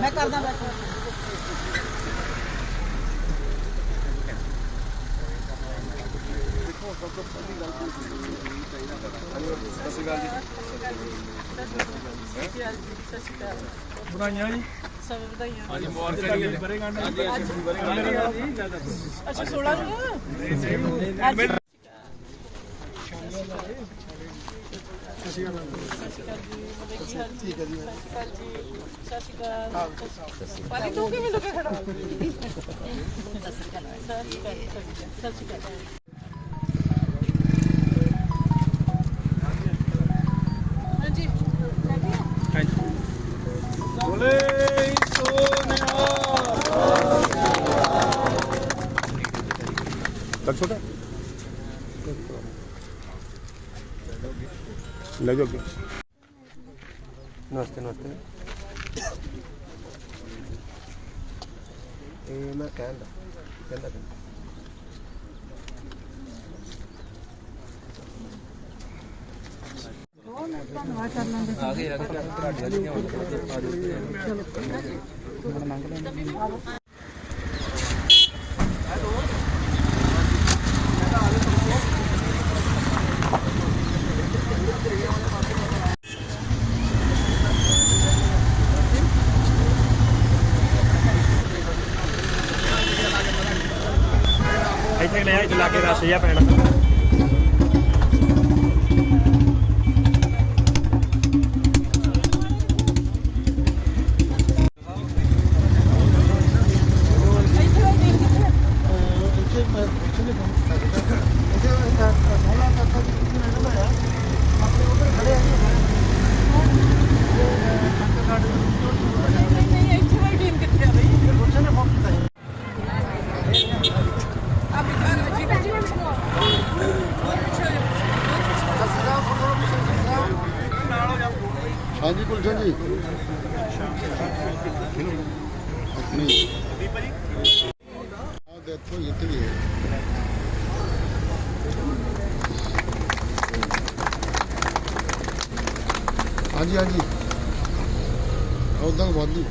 ਮੈਂ ਕਰਦਾ ਬੈਠ। ਬਣਾਈਆਂ ਜੀ। ਸਭ ਵਧਾਈਆਂ। ਅੱਜ ਮੁਬਾਰਕਾਂ ਜੀ ਬਰੇ ਗੰਢ ਅੱਛਾ 16 ਨੂੰ ਅੱਜ ਠੀਕ ਹੈ ਜੀ ਸਤਿ ਸ਼੍ਰੀ ਅਕਾਲ। ਪਾਲੀ ਤੂੰ ਕਿਵੇਂ ਲੁਕੇ ਖੜਾ ਸਤਿ ਸ਼੍ਰੀ ਅਕਾਲ। ਸਤਿ ਸ਼੍ਰੀ ਅਕਾਲ ਹਾਂਜੀ ਬੋਲੇ ਸੋਨਿਆ ਤੱਕ ਛੋਟਾ ਲੈ ਜਾਓ ਅੱਗੇ। ਨਮਸਤੇ ਨਮਸਤੇ। ਇਹ ਮੈਂ ਕਹਿੰਦਾ ਕਹਿੰਦਾ ਕਹਿੰਦਾ। ਇੱਥੇ ਲੈ ਇੱਥੇ ਲਾ ਕੇ ਰਸ ਜਿਹਾ ਪੈਣਾ ਨਹੀਂ ਇੱਥੇ ਵਾਲੀ ਟੀਮ ਕਿੱਥੇ ਆ ਬਈ ਆਪੀ ਕਰ ਜੀ ਜੀ ਹਾਂਜੀ ਗੁਲਸ਼ਨ ਜੀ। ਨਹੀਂ ਆ ਦੇਖੋ ਇੱਥੇ ਵੀ ਹੈ। ਹਾਂਜੀ ਹਾਂਜੀ। ਉਦਾਂ ਵਾਧੂ।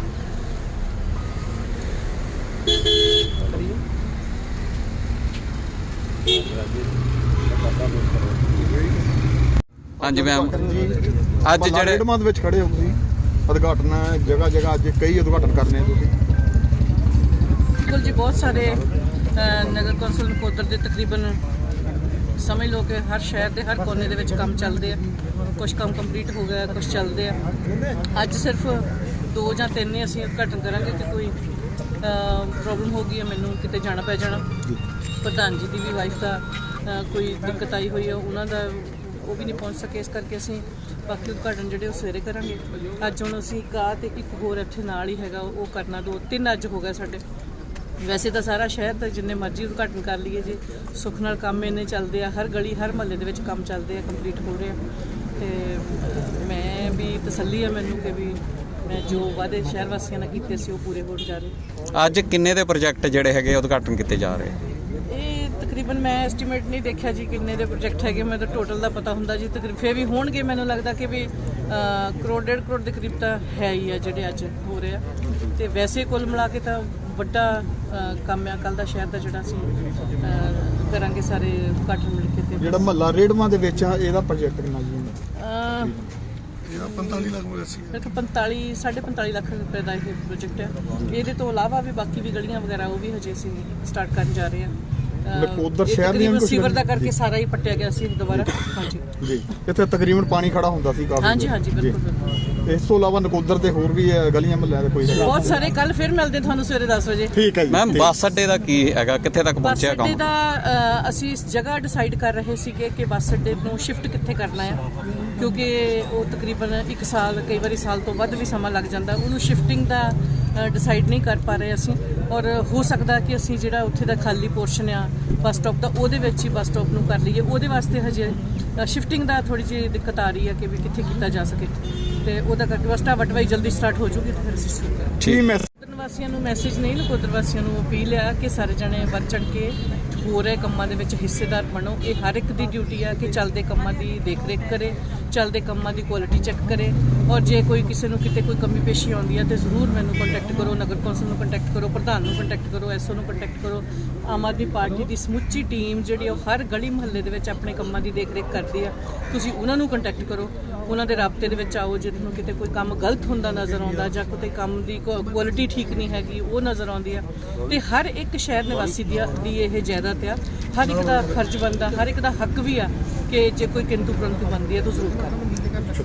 ਹਾਂਜੀ ਮੈਮ ਅੱਜ ਜਿਹੜੇ ਰੇਡਮਾਂ ਦੇ ਵਿੱਚ ਖੜੇ ਹੋ ਤੁਸੀਂ। ਉਦਘਾਟਨ ਜਗ੍ਹਾ ਜਗ੍ਹਾ ਅੱਜ ਕਈ ਉਦਘਾਟਨ ਕਰਨੇ ਆ ਤੁਸੀਂ। ਬਿਲਕੁਲ ਜੀ ਬਹੁਤ ਸਾਰੇ ਨਗਰ ਕੌਂਸਲ ਨਕੋਦਰ ਦੇ ਤਕਰੀਬਨ ਸਮਝ ਲਓ ਕਿ ਹਰ ਸ਼ਹਿਰ ਦੇ ਹਰ ਕੋਨੇ ਦੇ ਵਿੱਚ ਕੰਮ ਚੱਲਦੇ ਆ। ਕੁਝ ਕੰਮ ਕੰਪਲੀਟ ਹੋ ਗਿਆ ਕੁਝ ਚੱਲਦੇ ਆ। ਅੱਜ ਸਿਰਫ ਦੋ ਜਾਂ ਤਿੰਨ ਹੀ ਅਸੀਂ ਉਦਘਾਟਨ ਕਰਾਂਗੇ ਕਿ ਕੋਈ ਪ੍ਰੋਬਲਮ ਹੋ ਗਈ ਹੈ ਮੈਨੂੰ ਕਿਤੇ ਜਾਣਾ ਪੈ ਜਾਣਾ। ਪ੍ਰਧਾਨ ਜੀ ਦੀ ਵੀ ਵਾਈਫ ਦਾ ਕੋਈ ਦਿੱਕਤ ਆਈ ਹੋਈ ਹੈ ਉਹਨਾਂ ਦਾ ਉਹ ਵੀ ਨਹੀਂ ਪਹੁੰਚ ਸਕੇ, ਇਸ ਕਰਕੇ ਅਸੀਂ ਬਾਕੀ ਉਦਘਾਟਨ ਜਿਹੜੇ ਉਹ ਸਵੇਰੇ ਕਰਾਂਗੇ। ਅੱਜ ਹੁਣ ਅਸੀਂ ਇੱਕ ਆ ਤੇ ਇੱਕ ਹੋਰ ਇੱਥੇ ਨਾਲ ਹੀ ਹੈਗਾ, ਉਹ ਕਰਨਾ ਦੋ, ਤਿੰਨ ਅੱਜ ਹੋ ਗਏ ਸਾਡੇ। ਵੈਸੇ ਤਾਂ ਸਾਰਾ ਸ਼ਹਿਰ ਤਾਂ ਜਿੰਨੇ ਮਰਜ਼ੀ ਉਦਘਾਟਨ ਕਰ ਲਈਏ ਜੀ, ਸੁੱਖ ਨਾਲ ਕੰਮ ਇੰਨੇ ਚੱਲਦੇ ਆ, ਹਰ ਗਲੀ, ਹਰ ਮਹੱਲੇ ਦੇ ਵਿੱਚ ਕੰਮ ਚੱਲਦੇ ਆ ਕੰਪਲੀਟ ਹੋ ਰਹੇ। ਆ ਤੇ ਮੈਂ ਵੀ ਤਸੱਲੀ ਆ ਮੈਨੂੰ ਕਿ ਵੀ ਮੈਂ ਜੋ ਵਾਅਦੇ ਸ਼ਹਿਰ ਵਾਸੀਆਂ ਨਾਲ ਕੀਤੇ ਸੀ, ਉਹ ਪੂਰੇ ਹੋਣ ਜਾ ਰਹੇ ਅੱਜ ਕਿੰਨੇ ਦੇ ਪ੍ਰੋਜੈਕਟ ਜਿਹੜੇ ਹੈਗੇ ਉਦਘਾਟਨ ਕੀਤੇ ਜਾ ਰਹੇ? ਤਕਰੀਬਨ ਮੈਂ ਐਸਟੀਮੇਟ ਨਹੀਂ ਦੇਖਿਆ ਜੀ ਕਿੰਨੇ ਦੇ ਪ੍ਰੋਜੈਕਟ ਹੈਗੇ ਮੈਂ ਤਾਂ ਟੋਟਲ ਦਾ ਪਤਾ ਹੁੰਦਾ ਜੀ ਤਕਰੀਬਨ ਫੇਰ ਵੀ ਹੋਣਗੇ ਮੈਨੂੰ ਲੱਗਦਾ ਕਿ ਵੀ ਕਰੋੜ ਡੇਢ ਕਰੋੜ ਦੇ ਕਰੀਬ ਤਾਂ ਹੈ ਹੀ ਆ ਜਿਹੜੇ ਅੱਜ ਹੋ ਰਹੇ ਆ। ਤੇ ਵੈਸੇ ਕੁੱਲ ਮਿਲਾ ਕੇ ਤਾਂ ਵੱਡਾ ਕੰਮ ਆ ਕੱਲ ਦਾ ਸ਼ਹਿਰ ਦਾ ਜਿਹੜਾ ਅਸੀਂ ਅਹ, ਕਰਾਂਗੇ ਸਾਰੇ ਉਦਘਾਟਨ ਮਿਲ ਕੇ ਤੇ ਜਿਹੜਾ ਮਹੱਲਾ ਰੇਡਮਾਂ ਦੇ ਵਿੱਚ ਆ ਇਹਦਾ ਪ੍ਰੋਜੈਕਟ ਕਿੰਨਾ ਜੀ ਹੁੰਦਾ? ਇਹਦਾ 45 ਲੱਖ ਹੋਇਆ ਸੀ। ਕੋਲ 45 45 ਲੱਖ ਰੁਪਏ ਦਾ ਇਹ ਪ੍ਰੋਜੈਕਟ ਹੈ ਇਹਦੇ ਤੋਂ ਇਲਾਵਾ ਵੀ ਬਾਕੀ ਵੀ ਗਲੀਆਂ ਵਗੈਰਾ ਉਹ ਵੀ ਹਜੇ ਅਸੀਂ ਸਟਾਰਟ ਕਰਨ ਜਾ ਰਹੇ ਹਾਂ ਨਕੋਦਰ ਸ਼ਹਿਰ ਦੀਆਂ ਕੁਛ ਸੀਵਰ ਦਾ ਕਰਕੇ ਸਾਰਾ ਹੀ ਪੱਟਿਆ ਗਿਆ ਸੀ ਦੁਬਾਰਾ। ਹਾਂਜੀ। ਜੀ। ਇੱਥੇ ਤਕਰੀਬਨ ਪਾਣੀ ਖੜਾ ਹੁੰਦਾ ਸੀ ਕਾਫੀ ਹਾਂਜੀ। ਹਾਂਜੀ। ਬਿਲਕੁਲ ਬਿਲਕੁਲ। ਇਸ ਤੋਂ ਇਲਾਵਾ ਨਕੋਦਰ ਤੇ ਹੋਰ ਵੀ ਹੈ ਗਲੀਆਂ ਮਹੱਲਿਆਂ ਦੇ ਕੋਈ ਬਹੁਤ ਸਾਰੇ ਕੱਲ ਫਿਰ ਮਿਲਦੇ ਤੁਹਾਨੂੰ ਸਵੇਰੇ 10 ਵਜੇ। ਠੀਕ ਹੈ ਜੀ ਮੈਮ। ਬੱਸ ਅੱਡੇ ਦਾ ਕੀ ਹੈਗਾ? ਕਿੱਥੇ ਤੱਕ ਬੱਸ ਪਹੁੰਚਿਆ ਅੱਡੇ ਕੰਮ? ਦਾ ਅ, ਅਸੀਂ ਇਸ ਜਗ੍ਹਾ ਡਿਸਾਈਡ ਕਰ ਰਹੇ ਸੀਗੇ ਕਿ ਬੱਸ ਅੱਡੇ ਨੂੰ ਸ਼ਿਫਟ ਕਿੱਥੇ ਕਰਨਾ ਹੈ। ਕਿਉਂਕਿ ਉਹ ਤਕਰੀਬਨ 1 ਸਾਲ ਕਈ ਵਾਰੀ ਸਾਲ ਤੋਂ ਵੱਧ ਵੀ ਸਮਾਂ ਲੱਗ ਜਾਂਦਾ। ਉਹਨੂੰ ਸ਼ਿਫਟਿੰਗ ਦਾ ਡਿਸਾਈਡ ਨਹੀਂ ਕਰ ਪਾ ਰਹੇ ਅਸੀਂ। ਔਰ ਹੋ ਸਕਦਾ ਕਿ ਅਸੀਂ ਜਿਹੜਾ ਉੱਥੇ ਦਾ ਖਾਲੀ ਪੋਰਸ਼ਨ ਆ ਬੱਸ ਸਟਾਪ ਦਾ ਉਹਦੇ ਵਿੱਚ ਹੀ ਬੱਸ ਸਟਾਪ ਨੂੰ ਕਰ ਲਈਏ। ਉਹਦੇ ਵਾਸਤੇ ਹਜੇ ਸ਼ਿਫਟਿੰਗ ਦਾ ਥੋੜੀ ਜਿਹੀ ਦਿੱਕਤ ਆ ਰਹੀ ਹੈ ਕਿ ਵੀ ਕਿੱਥੇ ਕੀਤਾ ਜਾ ਸਕੇ। ਤੇ ਉਹਦਾ ਕਰਕੇ ਬਸ ਵਟਵਾਈ ਜਲਦੀ ਸਟਾਰਟ ਹੋ ਜੂਗੀ ਤੇ ਫਿਰ ਅਸੀਂ ਸ਼ੁਰੂ ਕਰਾਂਗੇ। ਕੀ ਮੈਸੇਜ ਨਕੋਦਰ ਵਾਸੀਆਂ ਨੂੰ ਮੈਸੇਜ ਨਹੀਂ ਨਕੋਦਰ ਵਾਸੀਆਂ ਨੂੰ ਅਪੀਲ ਆ ਕਿ ਸਾਰੇ ਜਣੇ ਵੱਧ ਚੜ ਕੇ ਹੋ ਰਹੇ ਕੰਮਾਂ ਦੇ ਵਿੱਚ ਹਿੱਸੇਦਾਰ ਬਣੋ। ਇਹ ਹਰ ਇੱਕ ਦੀ ਡਿਊਟੀ ਆ ਕਿ ਚੱਲਦੇ ਕੰਮਾਂ ਦੀ ਦੇਖਰੇਖ ਕਰੇ। ਚੱਲਦੇ ਕੰਮਾਂ ਦੀ ਕੁਆਲਿਟੀ ਚੈੱਕ ਕਰੇ ਔਰ ਜੇ ਕੋਈ ਕਿਸੇ ਨੂੰ ਕਿਤੇ ਕੋਈ ਕਮੀ ਪੇਸ਼ੀ ਆਉਂਦੀ ਹੈ ਤੇ ਜ਼ਰੂਰ ਮੈਨੂੰ ਕੰਟੈਕਟ ਕਰੋ, ਨਗਰ ਕੌਂਸਲ ਨੂੰ ਕੰਟੈਕਟ ਕਰੋ, ਪ੍ਰਧਾਨ ਨੂੰ ਕੰਟੈਕਟ ਕਰੋ ਐਸਓ ਨੂੰ ਕੰਟੈਕਟ ਕਰੋ। ਆਮ ਆਦਮੀ ਪਾਰਟੀ ਦੀ ਸਮੁੱਚੀ ਟੀਮ ਜਿਹੜੀ ਉਹ ਹਰ ਗਲੀ ਮੁਹੱਲੇ ਦੇ ਵਿੱਚ ਆਪਣੇ ਕੰਮਾਂ ਦੀ ਦੇਖਰੇਖ ਕਰਦੀ ਆ। ਤੁਸੀਂ ਉਹਨਾਂ ਨੂੰ ਕੰਟੈਕਟ ਕਰੋ, ਉਹਨਾਂ ਦੇ ਰਾਬਤੇ ਦੇ ਵਿੱਚ ਆਓ, ਜੇ ਤੁਹਾਨੂੰ ਕਿਤੇ ਕੋਈ ਕੰਮ ਗਲਤ ਹੁੰਦਾ ਨਜ਼ਰ ਆਉਂਦਾ ਜਾਂ ਕੋਈ ਕੰਮ ਦੀ ਕੁਆਲਿਟੀ ਠੀਕ ਨਹੀਂ ਹੈਗੀ, ਉਹ ਨਜ਼ਰ ਆਉਂਦੀ ਆ। ਤੇ ਹਰ ਇੱਕ ਸ਼ਹਿਰ ਨਿਵਾਸੀ ਦੀ ਦੀ ਇਹ ਜਾਇਦਾਦ ਆ। ਹਰ ਇੱਕ ਦਾ ਫਰਜ਼ ਬਣਦਾ, ਹਰ ਇੱਕ ਦਾ ਹੱਕ ਵੀ ਆ ਕਿ ਜੇ ਕੋਈ ਕਿੰਤੂ ਪ੍ਰੰਤੂ ਬਣਦੀ ਹੈ ਤਾਂ ਜ਼ਰੂਰ ਕਰੋ